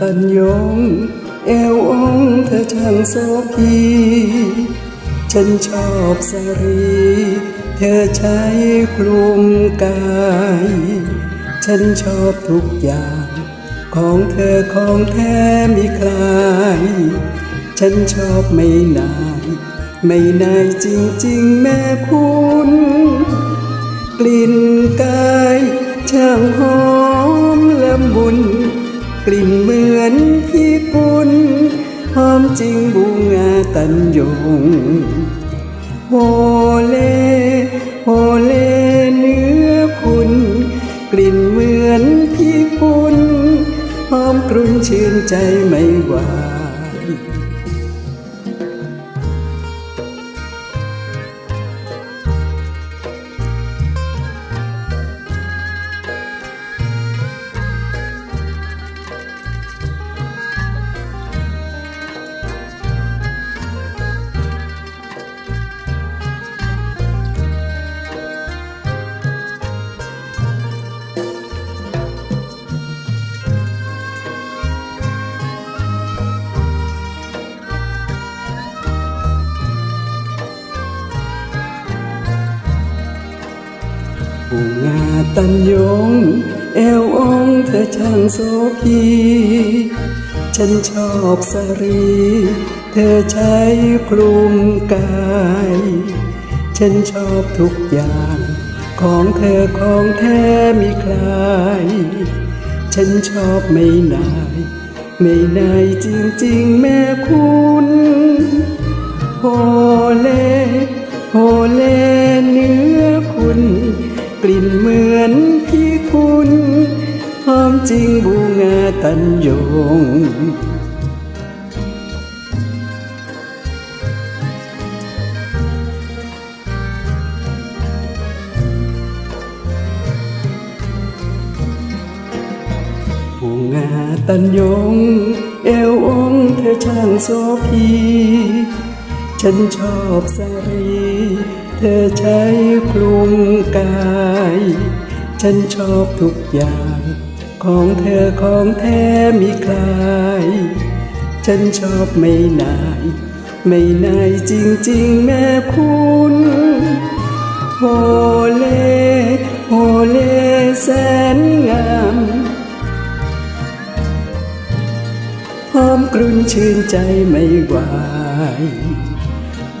ตันยง เอวองเธอช่างโสภีฉันชอบสรี เธอใช้คลุมกาย ฉันชอบทุกอย่าง ของเธอของแท้มีคลาย ฉันชอบไม่นาย ไม่นายจริงๆแม่คุณกลิ่นกายช่างหอมละมุน กลิ่นม หอมจริงบูงาตันยงโฮเลโฮเลเนื้อคุณกลิ่นเหมือนพี่ปุณหอมกรุ่นชื่นใจไม่ไห ผู้งาตันยง เอวองเธอช่างโสภีฉันชอบสรี เธอใช้คลุมกาย ฉันชอบทุกอย่าง ของเธอของแท้มีคลาย ฉันชอบไม่นาย ไม่นายจริงๆแม่คุณโฮเลโฮเล กลิ่นเหมือนพี่คุณหอมจริงบูงาตันยงผู้งาตันยง เอวองเธอช่างโสภีฉันชอบสรี เธอใช้คลุมกาย ฉันชอบทุกอย่าง ของเธอของแท้มีคลาย ฉันชอบไม่นาย ไม่นายจริงๆแม่คุณโฮเลโฮเลแสนงามหอมกรุ่นชื่นใจไม่ไหว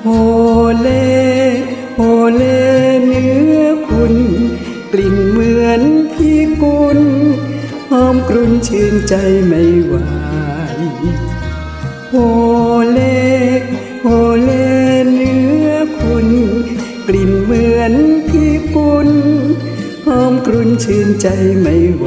โฮเล โฮเลเนื้อคุณ กลิ่นเหมือนพี่กุลหอมกรุ่นชื่นใจไม่ไหวโฮเลโฮเลเนื้อคุณ กลิ่นเหมือนพี่กุลหอมกรุ่นชื่นใจไม่ไหว